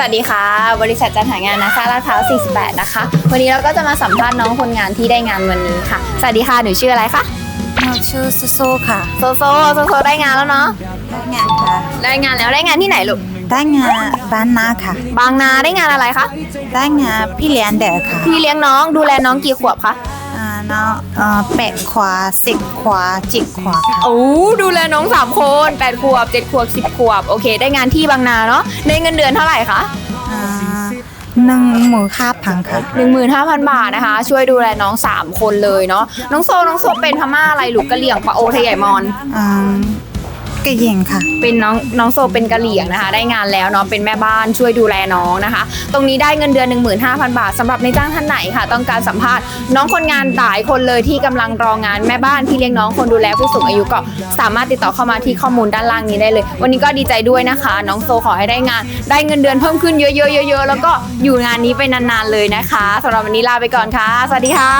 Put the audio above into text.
สวัสดีค่ะ บริษัทจัดหางานนะคะลาดพร้าว 48 นะคะ วันนี้เราก็จะมาสัมภาษณ์น้องคนงานที่ได้งานวันนี้ค่ะ สวัสดีค่ะ หนูชื่ออะไรคะหนูชื่อซูซูค่ะ โซโซ โซโซได้งานแล้วเนาะ ได้งานค่ะ ได้งานแล้วได้งานที่ไหนลูก ได้งานบ้านนาค่ะ บางนาได้งานอะไรคะ ได้งานพี่เลี้ยงเด็กค่ะ พี่เลี้ยงน้องดูแลน้องกี่ขวบคะ อ่าน้องเอ่อแปดขวาสิบขวาจิกขวาค่ะ โอ้ดูแลน้อง3คน8ขวบ7ขวบ10ขวบ โอเค ได้งานที่บางนาเนาะได้เงินเดือนเท่าไหร่คะอ่าหนึ่งหมื่นห้าพันค่ะ15,000 บาทนะคะ ช่วยดูแลน้อง 3 คนเลยเนาะน้องโซน้องโซเป็นพม่าอะไรลูกกะเหลี่ยงปะโอไทยใหญ่มอนอ่า ก็ยิงค่ะ เป็นน้องน้องโซเป็นกะเหลี่ยงนะคะ ได้งานแล้วเนาะเป็นแม่บ้านช่วยดูแลน้องนะคะ ตรงนี้ได้เงินเดือน 15,000 บาทสำหรับในจ้างท่านไหนค่ะ ต้องการสัมภาษณ์น้องคนงานหลายคนเลยที่กำลังรองานแม่บ้านที่เลี้ยงน้องคนดูแลผู้สูงอายุก็สามารถติดต่อเข้ามาที่ข้อมูลด้านล่างนี้ได้เลย วันนี้ก็ดีใจด้วยนะคะ น้องโซขอให้ได้งาน ได้เงินเดือนเพิ่มขึ้นเยอะๆเยอะๆแล้วก็อยู่งานนี้ไปนานๆเลยนะคะสำหรับวันนี้ลาไปก่อนค่ะ สวัสดีค่ะ